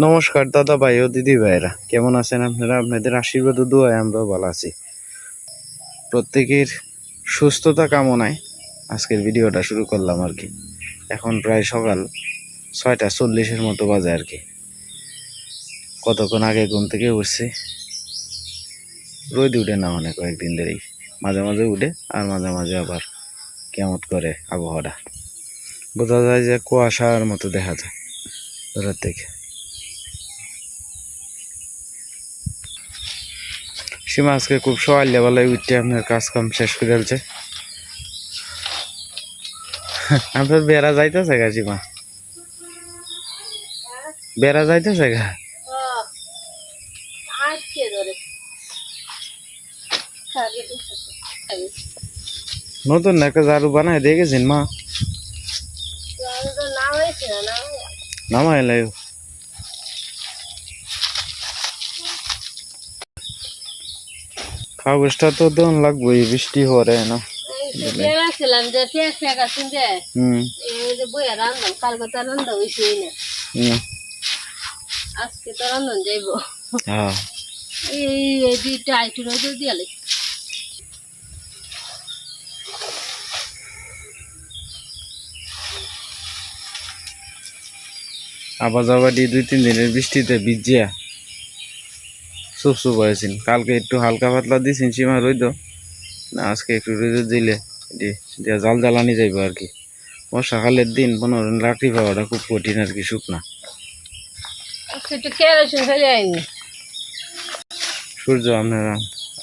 নমস্কার দাদা ভাই ও দিদি ভাইরা কেমন আছেন আপনারা? আপনাদের আশীর্বাদ ও দোয়ায় আমরাও ভালো আছি। প্রত্যেকের সুস্থতা কামনায় আজকের ভিডিওটা শুরু করলাম আর কি। এখন প্রায় সকাল ছয়টা চল্লিশের মতো বাজে আর কি। কতক্ষণ আগে ঘুম থেকে উঠছি? রোদ উঠে না মানে কয়েকদিন ধরেই। মাঝে মাঝে উঠে আর মাঝে মাঝে আবার কেমত করে আবহাওয়াটা। বোঝা যায় যে কুয়াশার মতো দেখা যায়। দূরের থেকে। সীমা আজকে খুব সকালবেলায় উঠতে আপনার কাজ কাম শেষ করে ফেলছে। আপনার বেড়া যাইতেছে গা সীমা? বেড়া যাইতেছে গা? নতুন একটা ঝাড়ু বানায় দিয়ে গেছেন মা? নামাই লাই কাগজটা তো দন লাগবেই বৃষ্টি হরে না। ভেবেছিলাম যে পেঁয়াজ পেঁয়াজ আছে যে হুম। এই যে বইয়া রান্নাম কালকে তো রান্না হয়েছে না হুম, আজকে তো রান্ধন যাইব। এই এই দুইটা আইটু নজর দিয়ালে। আবার যাবাডি দুই তিন দিনের বৃষ্টিতে ভিজিয়া। চুপ চুপ হয়েছিল কালকে একটু হালকা পাতলা দিয়েছেন সীমা রইদ না আজকে একটু রইদ দিলে এটি দিয়া জাল জ্বালানি যাইব আর কি। বর্ষাকালের দিন পনেরো লাকড়ি পাওয়াটা খুব কঠিন আর কি শুকনা। সূর্য আপনারা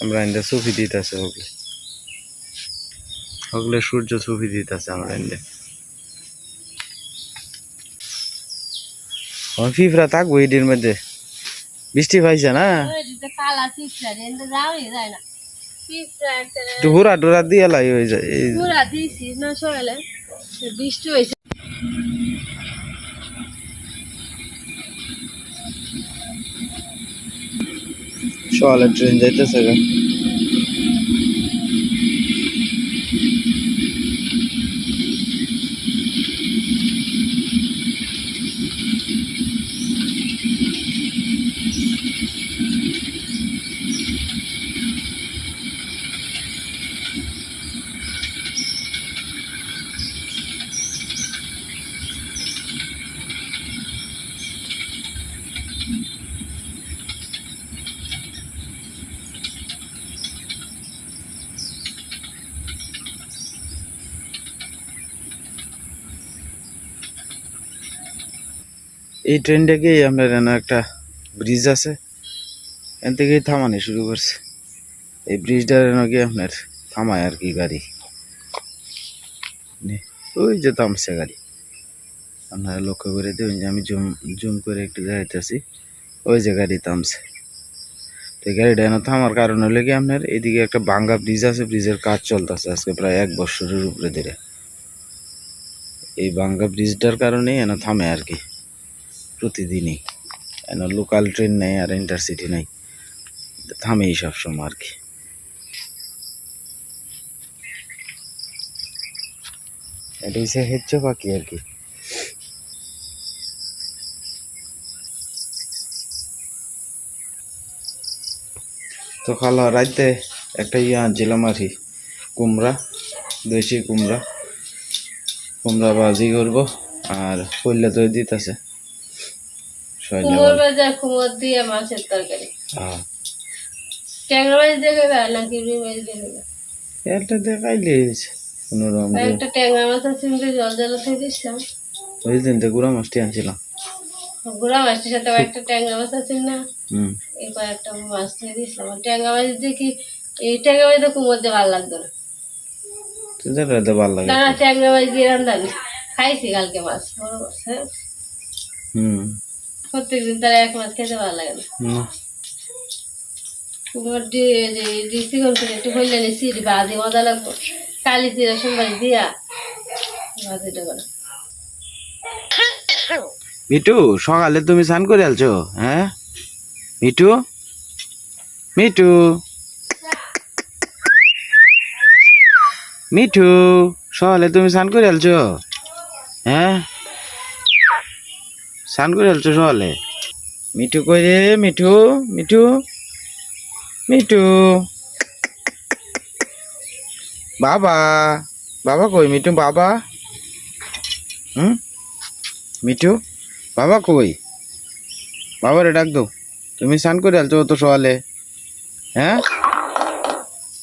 আমরা ইন্দা সুফি দিতেছে ওগুলো ওগুলো সূর্য সুফি দিতেছে আমরা ইন্দা ফিফরা থাকব এটির মধ্যে। বৃষ্টি পাইছে না কালা পিঁপড়া এনে যাওয়াই যায় না পিঁপড়া একটু হুরা টুরা দিয়ে লাই হয়ে যায় এই পুরা দিয়েছি না সকালে বৃষ্টি হয়েছে সকালে ট্রেন যাইতেছে গা। এই ট্রেনটাকেই আপনার এনে একটা ব্রিজ আছে। এখান থেকেই থামানি শুরু করছে। এই ব্রিজটার গিয়ে আপনার থামায় আর কি গাড়ি। ওই যে থামছে গাড়ি। আপনারা লক্ষ্য করে দেবেন যে আমি জুম জুম করে একটু দেখাইতেছি, ওই যে গাড়ি থামছে। তো গাড়িটা এনে থামার কারণ হলে কি আপনার, এদিকে একটা বাঙ্গা ব্রিজ আছে ব্রিজের কাজ চলতেছে আজকে প্রায় এক বছরের উপরে ধরে। এই বাঙ্গা ব্রিজটার কারণেই এনে থামে আর কি, প্রতিদিনই। এন লোকাল ট্রেন নেই আর ইন্টারসিটি নেই। থামেই সবসময় আর কি। এটা হচ্ছে পাখি আর কি। তো খালা, রাইতে একটা ইয়ে আনছিলাম আর কি কুমড়া, দেশি কুমড়া। কুমড়া বাজি করব আর কইলে তো দিতেছে। দিয়ে মাছের তরকারি। হ্যাঁ। ট্যাংরা মাছ দেখে নাকি রুই একটা দেখাইলে কোনো একটা ট্যাংরা মাছ আছে জল জল থেকে দিচ্ছিলাম। ওই দিন তো গুড়া মাছটি আনছিলাম। গুড়া মাছটির সাথে একটা ট্যাংরা মাছ আছে না? হুম। এই কয়েকটা মাছ দিয়ে দিয়েছিলাম আর ট্যাংরা মাছ দেখি এই ট্যাংরা মাছ তো কুমোর দিয়ে ভালো লাগতো না? ভালো লাগে। না ট্যাংরা মাছ দিয়ে রান্ধানি খাইছি কালকে মাছ বড় মাছ হ্যাঁ? হুম। প্রত্যেকদিন তার এক মাছ খেতে ভালো লাগে না। না। চিকন করে একটু হইলে নিছি ভাজি মজা লাগবো। কালি জিরা সোমবার দিয়া। ভাজিটা করে মিটু সকালে তুমি স্নান করে আলছো হ্যাঁ? মিটু? মিটু? মিঠু সকালে তুমি স্নান করে আলছো হ্যাঁ? স্নান করে আলছো সকালে? মিঠু কই রে? মিঠু মিঠু মিঠু। বাবা বাবা কই মিঠু? বাবা? হুম? মিঠু বাবা কই? বাবারে ডাক দো। তুমি স্নান করে আলছো তো সকালে? হ্যাঁ?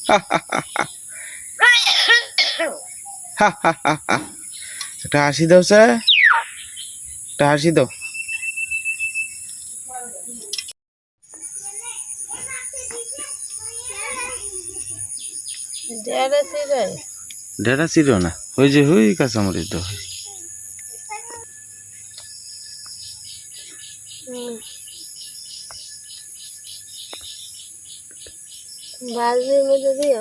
একটা হাসি দাও স্যার। একটা হাসি দাও। ডেটা ছিল না ওই যে হুই কাঁচামরিচ দাও। বাজির মধ্যে দিয়ে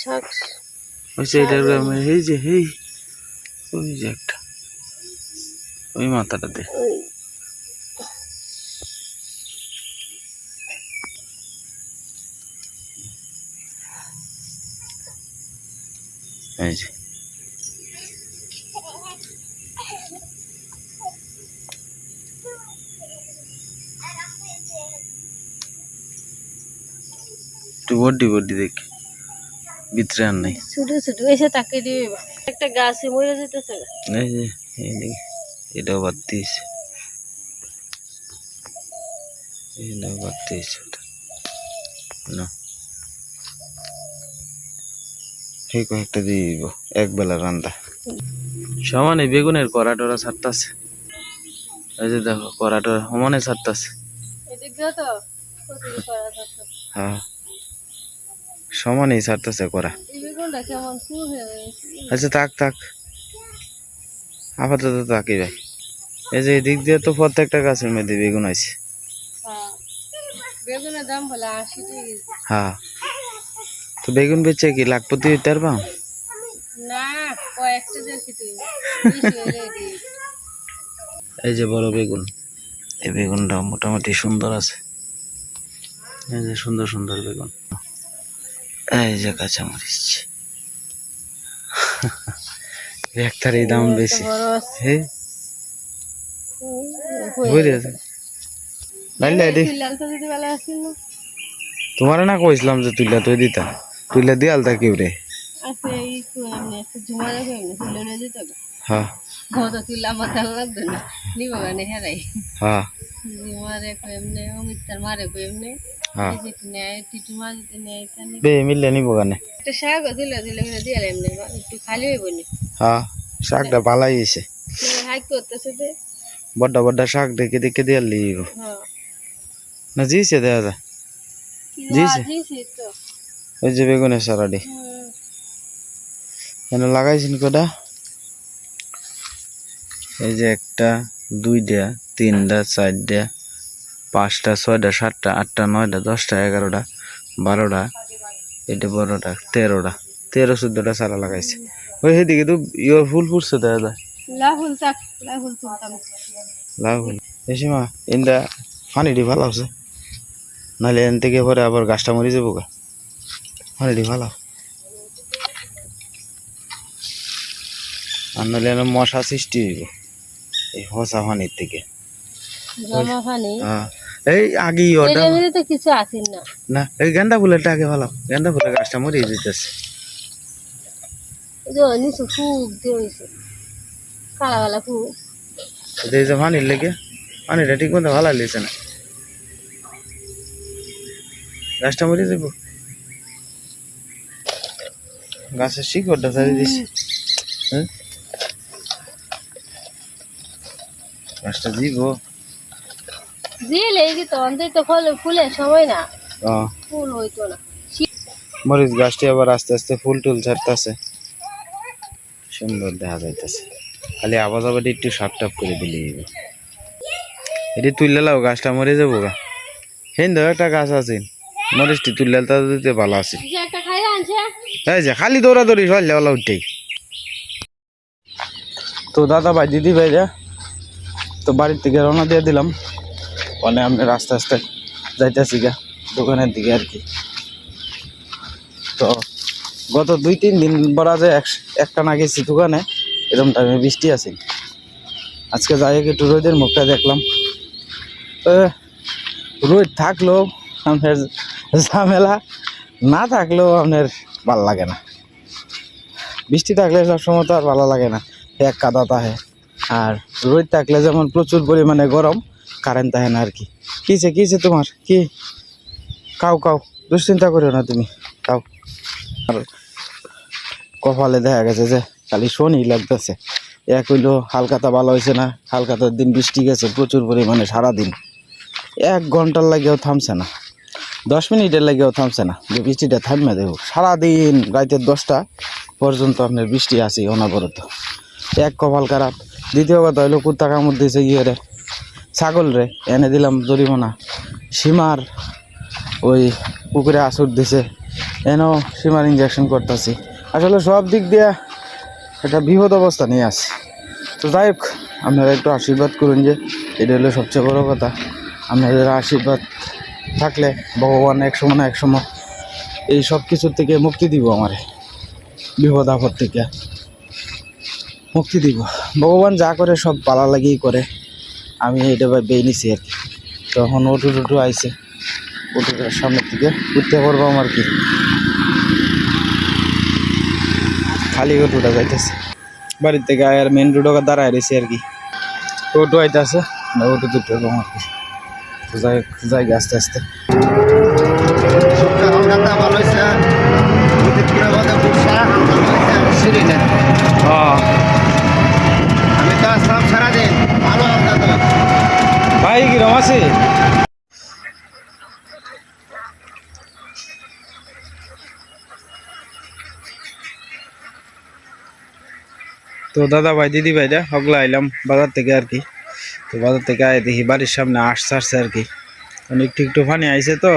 শাক ওই সেইটার গ্রামে এই যে হেই ওই যে একটা। ওই মাথাটাতে ওই এই যে। একটু বড্ডি বড্ডি দেখ। ভিতরে আর নাই। এসে তাকে একটা গাছে মরে যেতেছে। এই যে এই দেখ এটাও দিয়েছে। এটাও দিয়েছে না। ঠিক একটা দিয়ে দিব এক বেলা রান্না। সমানে বেগুনের কড়া টরা ছাড়তাছে। এই যে দেখো কড়া টরা সমানে ছাড়তাছে। করা হ্যাঁ। সমানেই ছাড়তাছে গেছে আচ্ছা থাক থাক। আপাতত থাকি ভাই। এই যে এদিক দিয়ে তো প্রত্যেকটা গাছের মধ্যে বেগুন আছে। হ্যাঁ। বেগুনের দাম বলে আশি টাকা হ্যাঁ। তো বেগুন বেচে কি না কয়েকটা দেখি তুই হলে দিই। এই যে বড় বেগুন। এই বেগুনটা মোটামুটি সুন্দর আছে। এই যে সুন্দর সুন্দর বেগুন। এই যে কাঁচামরিচ। একটার এই দাম বেশি। বড় তোমার না কইছিলাম যে তুইলা তুই দিতা। তুইলা দিয়ে আলতা কেউ রে? হ্যাঁ শাকটা পালাই এসে হাইক করতেছে বড্ডা বড্ডা শাক দেখে দেখে দিয়ে লিব হ্যাঁ। না জিছে দেওয়া যায় জি, হ্যাঁ, স্যার। জি, জি, তো। ওই যে বেগুনের সারাডি। এনে লাগাইছেন কটা? এই যে একটা দুইটা তিনটা চারটা পাঁচটা ছয়টা সাতটা আটটা নয়টা দশটা এগারোটা বারোটা এটা বড়টা তেরোটা তেরো চোদ্দটা চারা লাগাইছে। ওই সেদিকে তো ইয়ে ফুল ফুটছে দেখা লাভ হল। বেশি মা ইন্দা পানিটি ভালো আছে। নাহলে এন থেকে পরে আবার গাছটা মরে যাব গা। পানিটি ভালো আর নাহলে এনে মশা সৃষ্টি হইব। এই হসা পানির থেকে। হ্যাঁ। এই আগে ওটা তো কিছু আসেন না। না এই গেন্দা ফুলেরটা আগে ভালো গেন্দা ফুলের গাছটা মরে যেতেছে। নিচু ফুক দিয়ে ফুক এই যে পানির লেগে। পানিটা ঠিক মতো ভালো লেগেছে না গাছটা মরে যাব গাছের শিকড়টা ছাড়ি দিছি। হ্যাঁ গাছটা দিব দিয়ে লেগে তো অন্তত তো ফল ফুলের সময় না। ফুল হইতো না। মরিচ গাছটি আবার আস্তে আস্তে ফুল টুল ছাড়তেছে সুন্দর দেখা যাইতেছে। খালি আবার আবার একটু সাপ টাপ করে দিলে। এটি তুললে লাও গাছটা মরে যাব গা। হিন্দু একটা গাছ আছে। মরিচটি তুললে তা দিতে ভালো আছে। যে এই খালি দৌড়াদৌড়ি সরলে ওলা উঠেই। তো দাদা ভাই দিদি ভাই যা তো বাড়ির থেকে রওনা দিয়ে দিলাম। মানে আমি রাস্তা আস্তে যাইতেছি গা দোকানের দিকে আর কি। তো গত দুই তিন দিন বলা যায় এক একটা না গেছি দোকানে। এরকম টাইমে বৃষ্টি আছে। আজকে যাই একটু রোদের মুখটা দেখলাম। রোদ থাকলেও আপনার ঝামেলা না থাকলেও আপনার ভালো লাগে না। বৃষ্টি থাকলে সবসময় তো আর ভালো লাগে না। এক কাদা তাহে। আর রোদ থাকলে যেমন প্রচুর পরিমাণে গরম কারেন্ট থাকে না আর কি। কিছে কিছে তোমার? কি? কাউ কাউ দুশ্চিন্তা করিও না তুমি। কাউ আর কপালে দেখা গেছে যে খালি শনি লাগতেছে। এক হইল হালকাতা ভালো হয়েছে না, হালকাতার দিন বৃষ্টি গেছে প্রচুর পরিমাণে সারাদিন। এক ঘণ্টার লাগেও থামছে না। দশ মিনিটের লাগেও থামছে না। যে বৃষ্টিটা থামবে দেবো। সারাদিন রাতের দশটা পর্যন্ত আপনার বৃষ্টি আছে অনবরত। এক কপাল খারাপ। দ্বিতীয় কথা হইল, কুত্তা কামড় দিয়েছে ইয়ে রে ছাগল রে, এনে দিলাম জরিমানা। সীমার ওই পুকুরে আসর দিছে। এনেও সীমার ইঞ্জেকশন করতেছি। আসলে সব দিক দিয়ে একটা বিপদ অবস্থা নিয়ে আসি তো যাই হোক, আপনারা একটু আশীর্বাদ করুন যে এটা হলো সবচেয়ে বড় কথা। আপনাদের আশীর্বাদ থাকলে ভগবান এক সময় না এক সময় এই সব কিছুর থেকে মুক্তি দিব আমারে। বিপদ আপদ থেকে মুক্তি দিব। ভগবান যা করে সব পালা লাগিয়েই করে। আমি এটা বেয়ে নিছি আর কি। তখন ওটু টুটু আইসে ওটুটার সামনের থেকে উঠতে পারব আমার কি? খালি ওটুটা যাইতেছে। বাড়ির থেকে আর মেন রোডও দাঁড়ায় রয়েছে আর কি। ওটু আইতেছে না ওটু দুটো আমার কি। যাই আস্তে আস্তে। হ্যাঁ। ভাই কিরম আছে তো দাদা ভাই, দিদি ভাইরা হগলা আইলাম বাজার থেকে আর কি। তো বাজার থেকে আয় দেখি, বাড়ির সামনে আস ছাড়ছে আর কি। একটু একটু পানি আইছে তো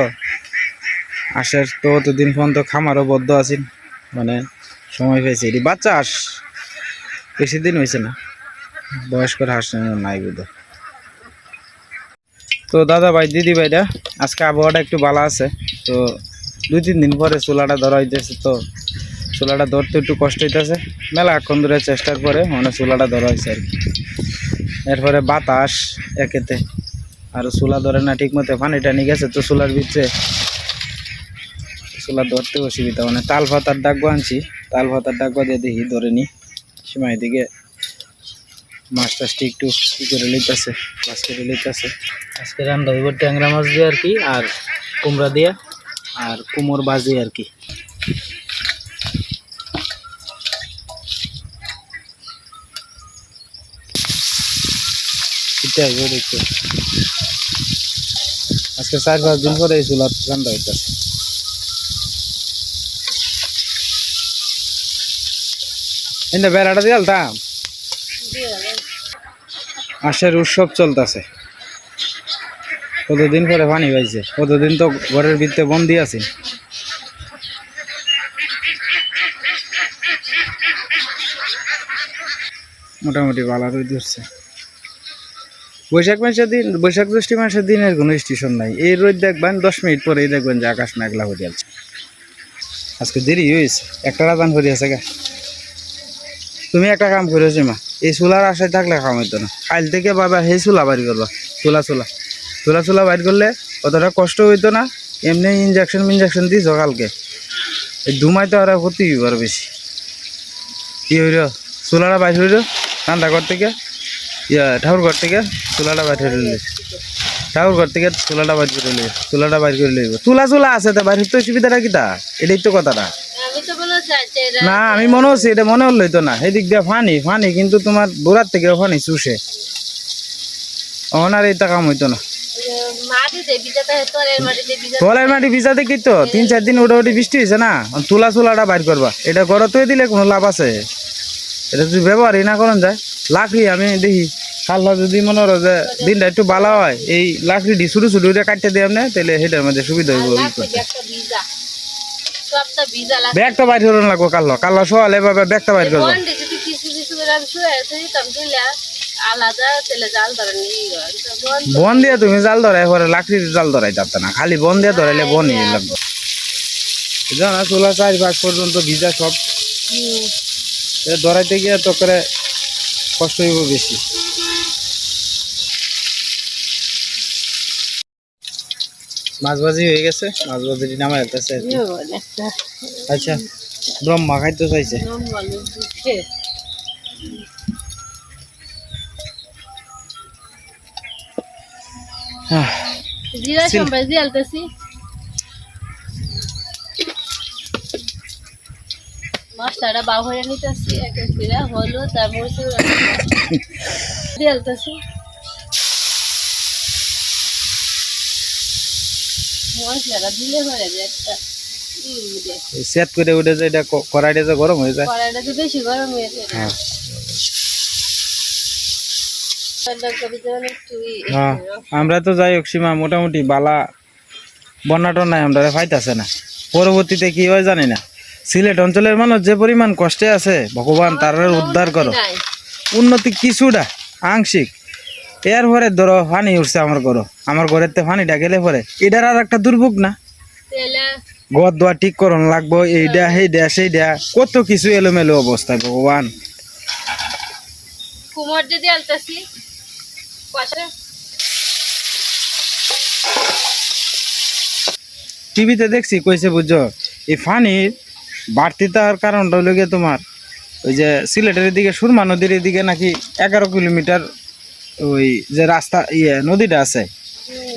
আসার তো অতদিন পর্যন্ত খামারও বদ্ধ আছেন মানে সময় পেয়েছে এটি। বাচ্চা আস বেশি দিন হয়েছে না, বয়স্কর হাঁস নাই বোধ। তো দাদা ভাই, দিদি ভাইরা আজকে আবহাওয়াটা একটু ভালো আছে। তো দুই তিন দিন পরে চুলাটা ধরা হইতেছে তো চুলাটা ধরতে একটু কষ্ট হইতেছে। মেলা এখন ধরে চেষ্টার পরে মানে চুলাটা ধরা হয়েছে আর কি। এরপরে বাতাস একেতে। আর চুলা ধরে না ঠিক মতো পানি টানি গেছে, তো চুলার ভিতরে চুলা ধরতে অসুবিধা মানে তাল ভাতার ডাকবো আনছি তাল ভাতার ডাকবো দিয়ে দেখি ধরে নি সীমাই দিকে মাছ টাছটি একটু করে লিতেছে মাছ করে লইতেছে। আজকে রান্না হইব ট্যাংরা মাছ দিয়ে আর কি, আর কুমড়া দিয়ে, আর কুমোর বাজি আর কি। এটা হইব দেখতে। আজকে চার পাঁচ দিন পরে চুলার রান্না হইতেছে। এনে বেড়াটা দিয়ে আলতাম? আশের উৎসব চলতেছে। কতদিন পরে পানি পাইছে? কতদিন তো ঘরের ভিতরে বন্দি আছে। মোটামুটি ভালো উঠছে। বৈশাখ মাসের দিন, বৈশাখ জ্যৈষ্ঠ মাসের দিনের কোনো স্টেশন নাই। এই রোদ দেখবেন, দশ মিনিট পরেই দেখবেন যে আকাশ মেঘলা হয়ে যাচ্ছে। আজকে দেরি হয়েছে একটা রাজান হয়ে আছে গা। তুমি একটা কাম করেছ মা এই চুলার আশায় থাকলে কাম হইতো না। কাল থেকে বাবা সেই চুলা বাড়ি করবা, চুলা চুলা। চুলা চুলা বাইর করলে অতটা কষ্ট হইতো না, এমনি ইঞ্জেকশন মিনজেকশন দিছ কালকে। এই দুমাই তো আর ক্ষতি হইব আর বেশি। কি হইল? চুলাটা বাইর হইল রান্না ঘর থেকে? ইয়া ঠাকুর ঘর থেকে চুলাটা বাইর হইল ঠাকুর ঘর থেকে চুলাটা বাইর করে লইব চুলাটা বাইর করে লইব চুলা চুলা আছে তা বাইর হইতে সুবিধাটা কিতা এটাই তো কথাটা। তো না আমি মনে হচ্ছে এটা মনে হলো তো না। সেদিক দিয়ে ফানি ফানি কিন্তু তোমার বোরার থেকেও ফানি চুষে। ওনার এইটা কাম হইতো না। ভিজাতে তলের ভিজাতে মাটি ভিজা দেখি তো? তিন চার দিন ওটি বৃষ্টি হয়েছে না? তুলা চুলাটা বাইর করবা। এটা ঘরত হয়ে দিলে কোনো লাভ আছে? এটা যদি ব্যবহারই না করেন যায়। লাকড়ি আমি দেখি। খাল্লা যদি মনে করো যে দিনটা একটু ভালো হয় এই লাকড়ি দি ছোটো ছোটো ওইটা কাটতে দিয়ে না তাহলে সেটার মধ্যে সুবিধা হইব। ব্যাগটা বাইর করুন লাগবো কাল্লো কাল্লো সকালে এভাবে ব্যাগটা বাইর করব। করে বন দিয়ে তুমি জাল ধরাই পরে লাকড়ির জাল ধরাই যাবে না। খালি বন দিয়ে ধরাইলে বনই লাগবে। জানা চুলা চার ভাগ পর্যন্ত ভিজা সব। ধরাইতে গিয়ে তো করে কষ্ট হইব বেশি। মাছ ভাজি হয়ে গেছে মাছ ভাজি নামাই আচ্ছা ব্রহ্মা খাইতে চাইছে? নম্বর দিচ্ছে হ্যাঁ, জিরা সিল- সম্বাই দিয়ালতেছি মশলাটা বা হয়ে নিতেছি এক জিরা হলুদ তারপর দিয়ালতেছি মশলাটা দিলে হয়ে যায় একটা সেট করে উঠে যে এটা কড়াইটা যে গরম হয়ে যায়। কড়াইটা তো বেশি গরম হয়েছে না হ্যাঁ। হ্যাঁ আমরা তো যাই হোক সীমা মোটামুটি বালা বন্যা টন্যায় আমরা পাইতাছে না। পরবর্তীতে কি হয় জানি না। সিলেট অঞ্চলের মানুষ যে পরিমাণ কষ্টে আছে ভগবান তার উদ্ধার করো। উন্নতি কিছুটা আংশিক। এর পরে ধরো পানি উঠছে আমার ঘর। আমার ঘরের তে পানিটা গেলে পরে। এটার আর একটা দুর্ভোগ না। ঘর দোয়া ঠিক করন লাগবো এইটা সেইটা সেইটা কত কিছু এলোমেলো অবস্থায় ভগবান কুমোর দিয়ে আলতাছি টিভিতে দেখছি কইছে বুঝছ এই পানির বাড়তি তার কারণটা হলো গিয়ে তোমার ওই যে সিলেটের দিকে সুরমা নদীর দিকে নাকি এগারো কিলোমিটার ওই যে রাস্তা ইয়ে নদীটা আছে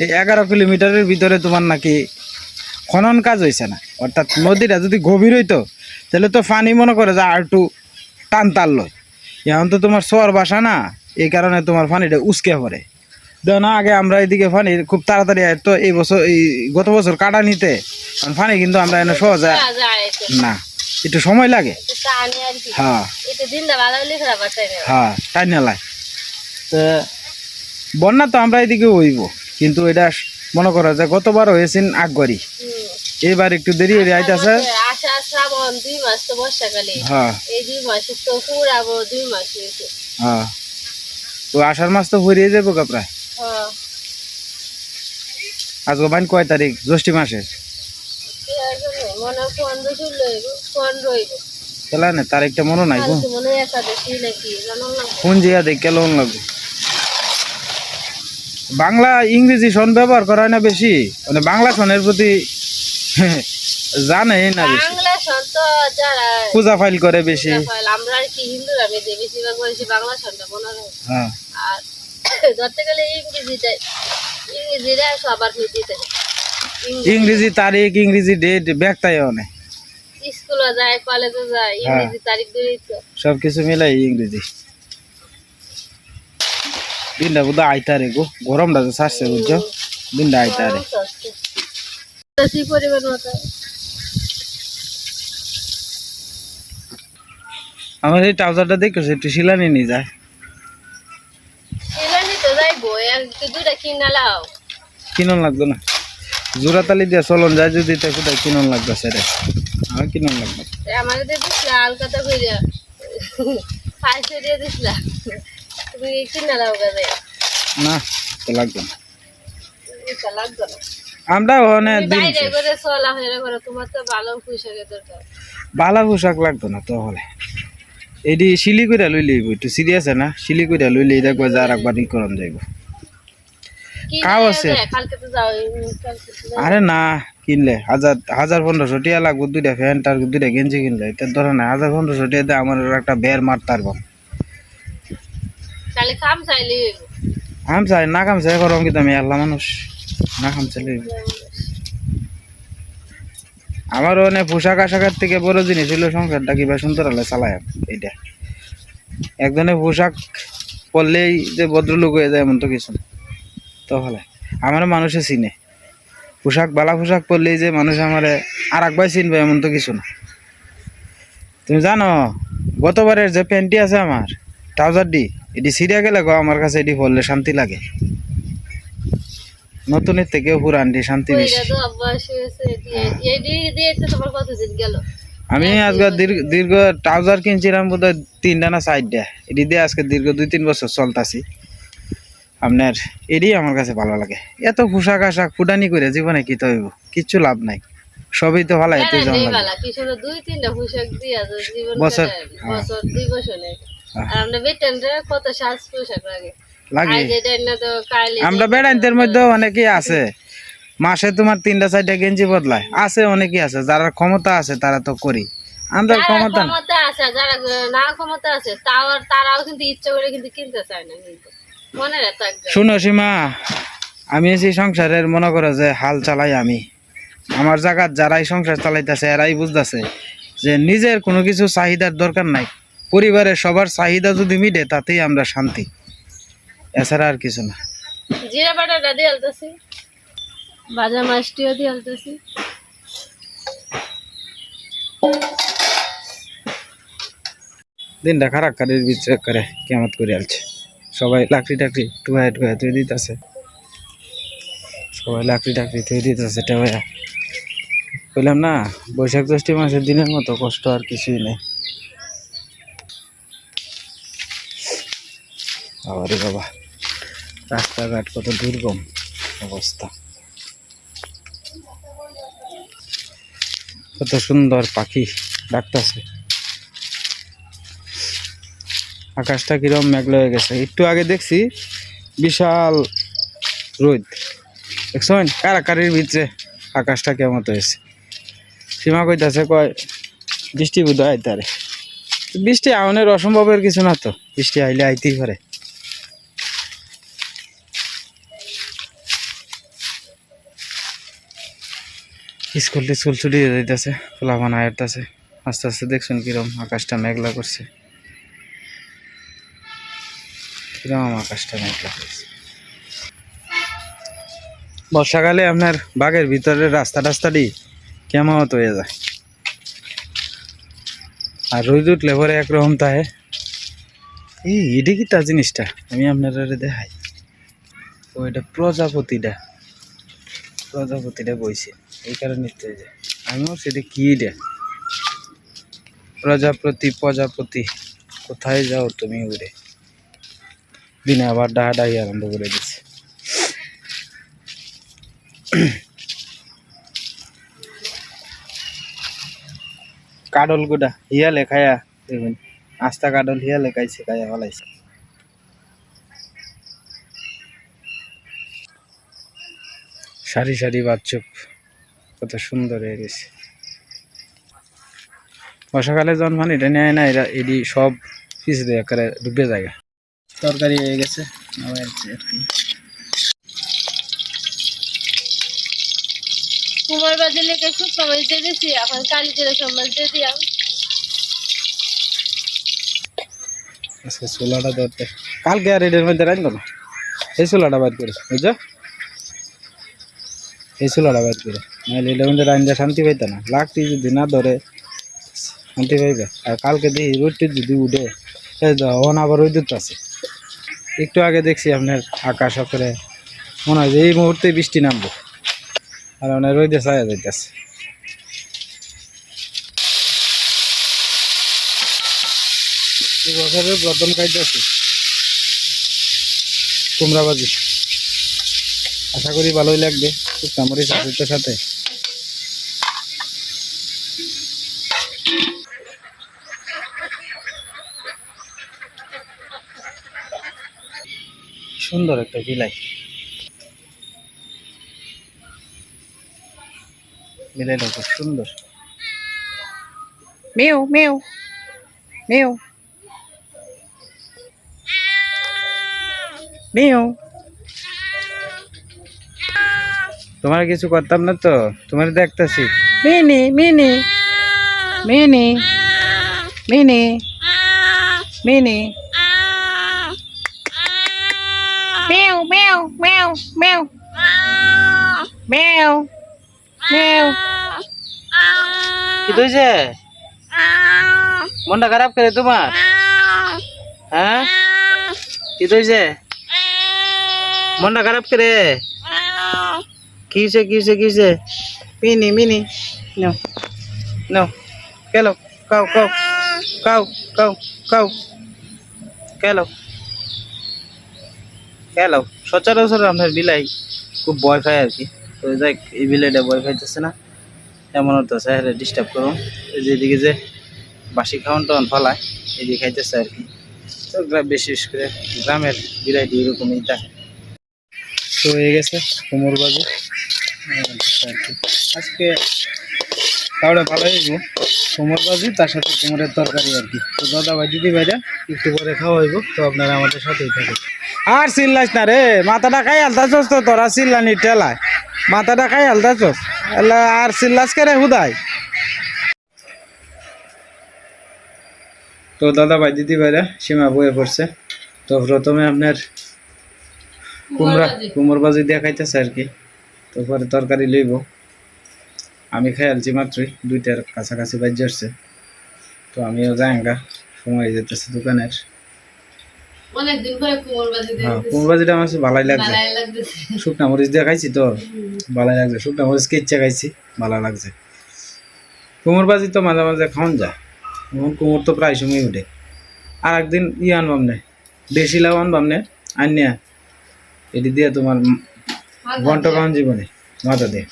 এই এগারো কিলোমিটারের ভিতরে তোমার নাকি খনন কাজ হয়েছে না? অর্থাৎ নদীটা যদি গভীর হইতো তাহলে তো পানি মনে করে যে আর একটু টান তাল লয়। এখন তো তোমার শহর বাসা না এই কারণে তোমার পানিটা উস্কে পড়ে। দেখো না আগে আমরা এদিকে পানি খুব তাড়াতাড়ি আয় তো এই বছর এই গত বছর কাটা নিতে কারণ পানি কিন্তু আমরা এনে সহজে না একটু সময় লাগে। হ্যাঁ। হ্যাঁ তাই নেলাই তো বন্যা তো আমরা এদিকে হইব কিন্তু এটা মনে করো যে গতবার হয়েছেন আগবাড়ি এবার একটু দেরি হয়ে আইতাছে। আষাঢ় মাস তো বর্ষাকালে। হ্যাঁ। হ্যাঁ। তো আষাঢ় মাস তো ফুরিয়ে যাব কা প্রায়। হ্যাঁ। আজকে বাইন কয় তারিখ? জ্যৈষ্ঠী মাসের তাহলে তারিখটা মনে নাই গো। কালকে একাদশী নাকি জানো না। ফোন জিয়া দেখ কেমন লাগবে? বাংলা ইংরেজি সন ব্যবহার করা হয় না বেশি। মানে বাংলা সনের প্রতি জানে না বেশি। বাংলা সন্ত যারা পূজা ফাইল করে বেশি। হয়, আমরা আর কি হিন্দুরা মেয়েদের বেশিরভাগ বলেছি বাংলা সন্ধ্যা হয়। হ্যাঁ। আর ধরতে গেলে ইংরেজিটা ইংরেজিটা সবার ভিত্তিতে ইংরেজি তারিখ ইংরেজি ডেট ব্যাগতাই অনেক। স্কুলে যায় কলেজে যায় ইংরেজি তারিখ ধরেই তো। সব কিছু মিলাই ইংরেজি। দিনটা বোধ আইতারে গো গরমটা তো ছাড়ছে বুঝছ? দিনটা আইতারে আমার এই ট্রাউজারটা দেখেছ একটু শিলানি নিয়ে যায়। কিনন লাগতো না। জোড়া তালি দিয়ে চলন যায় যদি তা কোথায় কিনন লাগতো সেটা আমার কিনন লাগতো আমাকে দিয়ে দিসলা আলকাতা কইরা। পাঁচশো দিয়ে দিসলা তুমি না তো লাগতো না। এটা লাগতো না আমরা ওখানে দিন করে চলা করে তোমার তো ভালো পোশাকের দরকার বালা পোশাক লাগতো না তো হলে। সিলি করে লই লইব একটু সিরিয়াস না? করে লই লই দেখব যে আর একবার ই করন যাইব কাও আছে? আরে না কিনলে। হাজার হাজার পনেরোশো টিয়া লাগবে দুইটা প্যান্ট আর দুইটা গেঞ্জি কিনলে। এটা ধরে না হাজার পনেরোশো দিয়ে আমার একটা বের মারতে পারব কালে কাম চাইলে। আম চাই, না কাম চাই কিন্তু আমি আল্লাহ মানুষ না কাম চাইলে। আমার পোশাক আশাকের থেকে বড় জিনিস সংসারটা কিবা সুন্দর হলে এইটা একজনে পোশাক পরলেই যে ভদ্রলোক হয়ে যায় এমন তো কিছু। তো হলে আমার মানুষে চিনে পোশাক, বালা পোশাক পরলেই যে মানুষ আমার আর একবার চিনবে এমন তো কিছু না তুমি জানো, গতবারের যে প্যান্টটি আছে আমার ট্রাউজার ডি এটি সিরিয়া গেলে গো আমার কাছে এটি পরলে শান্তি লাগে। নতুনের থেকেও পুরানটি শান্তি বেশি। দিয়ে- দিয়ে আমি আজকে দীর্ঘ দীর্ঘ ট্রাউজার কিনছিলাম বোধ হয় তিনটা না চারটা। এটি দিয়ে আজকে দীর্ঘ দুই তিন বছর চলতাছি। আপনার এটি আমার কাছে ভালো লাগে। এত পোশাক আশাক ফুটানি করে জীবনে কি তো হইব কিচ্ছু লাভ নাই। সবই তো ভালো হইতে বেড়াই যাওয়া নেই লাগে বালা কিছু না দুই তিনটা পোশাক দিয়া তো জীবন বছর, হ্যাঁ। বছর দুই বছর হ্যাঁ। আর আমরা কত সাজ পোশাক লাগে? বেড়াইতের মধ্যে অনেকেই আছে। মাসে তোমার তিনটা চারটা গেঞ্জি বদলায়। আছে অনেকেই আছে। যারা ক্ষমতা আছে তারা তো করি। আমরা ক্ষমতা আছে যারা না ক্ষমতা আছে তাও তারাও কিন্তু ইচ্ছা করে কিন্তু কিনতে চায় না কিন্তু। মনে শুনো সীমা আমি আছি সংসারের মনে করো যে হাল চালাই আমি। আমার জায়গার যারাই সংসার চালাইতেছে এরাই বুঝতেছে যে নিজের কোনো কিছু চাহিদার দরকার নাই। পরিবারের সবার চাহিদা যদি মিটে তাতেই আমরা শান্তি। এছাড়া আর কিছু না। জিরা বাটাটা দিয়ে আলতেছি। ভাজা মাছটিও দিয়ে আলতেছি। দিনটা খারাপ কারের ভিতরে করে কেমত করে আলছে। সবাই লাকড়ি টাকড়ি টুয়া টুয়া তুই দিতেছে। সবাই লাকড়ি টাকড়ি তুই দিতেছে টেওয়া বললাম না বৈশাখ জ্যৈষ্ঠী মাসের দিনের মতো কষ্ট আর কিছুই নেই। বাবারে বাবা। রাস্তাঘাট কত দুর্গম অবস্থা। কত সুন্দর পাখি ডাকতেছে। আকাশটা কিরম মেঘলা হয়ে গেছে। একটু আগে দেখছি বিশাল রোদ। দেখছেন কারাকারির ভিতরে আকাশটা কেমন হয়েছে। সীমা কইতাছে, কয়, বৃষ্টি বুধ তারে বৃষ্টি আউনের অসম্ভবের কিছু না তো। বৃষ্টি আইলে আইতেই পারে। স্কুল টিস্কুল ছুটি হয়ে যাইতেছে ফলাফান আয়ারতেছে আস্তে আস্তে দেখছেন কিরম আকাশটা মেঘলা করছে। কিরম আকাশটা মেঘলা করছে। বর্ষাকালে আপনার বাগের ভিতরে রাস্তা টাস্তাটি কেমত হয়ে যায়? আর রোদ উঠলে পরে একরকম তাহে। এই এটা কি তা জিনিসটা? আমি আপনারা দেখাই। ও, এটা প্রজাপতিটা। প্রজাপতিটা বইছে। এই কারণে যে। আমিও সেটা কি রে? প্রজাপতি প্রজাপতি, কোথায় যাও তুমি উড়ে? দিনে আবার ডাহা ডাহি আরম্ভ করে দিছে। কাডল গুডা, হিয়া লেখায়া দেখবেন আস্তা কাডল হিয়া লেখাইছে খাইয়া হলাইছে সারি সারি বাচ্চুপ কত সুন্দর হয়ে গেছে। বর্ষাকালে যখন মানে এটা নেয় না এরা এটি সব পিছিয়ে দেয় করে ডুবে যায়। তরকারি হয়ে গেছে আবার কুমার বাজে লেগে শুকনো মাছ দিয়ে দিছি এখন কালি জিরা সব মাছ দিয়ে দিলাম। আজকে চুলাটা ধরতে। কালকে আর এটার মধ্যে রাখব না। এই চুলাটা বাদ করে বুঝছ? এই চুলাটা বাদ করে নাহলে শান্তি পাইতে না। লাকটি যদি না ধরে, শান্তি পাইবে। আর কালকে দেখি রোদটি যদি উঠে তো আবার দুধ আছে। একটু আগে দেখছি আপনার আকাশ করে মনে হয় যে এই মুহূর্তে বৃষ্টি নামবো। আর অনেক রোদে ছায়া যাইতেছে। এই বছরের প্রথম খাইতেছি কুমড়া ভাজি আশা করি ভালোই লাগবে। আছে সাথে। সুন্দর একটা বিলাই বিলাইটা খুব সুন্দর। মেও মেও মেও। মেও। তোমার কিছু করতাম না তো তোমার দেখতেছি। Mini Mini Mini Mini Mini. Meow meow meow মেও কি হয়েছে মনটা খারাপ করে তোমার? হ্যাঁ? কি হয়েছে মনটা খারাপ করে? কিসে কিসে কিসে মিনি মিনি, নাও নাও কেলো কাউ কাউ কাউ কাউ কাউ কেলো কেলো সচরাচর আপনার বিলাই খুব ভয় খায় আর কি। তো যাই এই বিলাইটা ভয় খাইতেছে না। এমন তো স্যার ডিস্টার্ব করুন। এই যে বাসি খাওয়ান টাউন ফলায় এদিকে খাইতেছে আর কি। তো বিশেষ করে গ্রামের বিলাইটি এরকমই থাকে তো হয়ে গেছে, কোমর বাজু। আজকে তাহলে ভালো হইব কোমর বাজি তার সাথে কোমরের তরকারি আর কি। তো দাদা ভাই দিদি ভাইরা? একটু পরে খাওয়া হইব তো আপনারা আমাদের সাথেই থাকুন। আর চিল্লাইস না রে মাথাটা খাই আলতাছস তো তোরা চিল্লানি টেলায় মাথাটা খাই আলতাছস। এলা আর চিল্লাস কে রে হুদাই? তো দাদা ভাই দিদি ভাইরা সীমা বয়ে পড়ছে। তো প্রথমে আপনার কুমড়া কুমড় বাজি দিয়ে খাইতেছে আর কি। তো পরে তরকারি লইব। আমি খেয়ালছি মাত্রই দুইটার কাছাকাছি বাজ যাচ্ছে। তো আমিও যাইঙ্গা সময় যেতেছে দোকানের। অনেকদিন পরে কোমর বাজি হ্যাঁ আমার ভালোই লাগছে। শুকনা মরিচ দিয়ে খাইছি তো? ভালোই লাগছে। শুকনা মরিচ খাইছি ভালো লাগছে। তো মাঝে মাঝে খাওয়ান যায়। এখন কুমড় তো প্রায় সময় উঠে আর একদিন ই আনবাম নে দেশি লাউ আনবাম নে আনিয়া এটি দিয়ে তোমার ঘণ্টা কারণ জীবনে মাথা দিয়ে।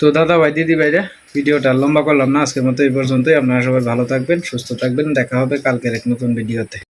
তো দাদা ভাই, দিদি ভাইরা, ভিডিওটা লম্বা করলাম না, আজকের মতো এই পর্যন্তই। আপনারা সবাই ভালো থাকবেন, সুস্থ থাকবেন। দেখা হবে কালকের এক নতুন ভিডিওতে।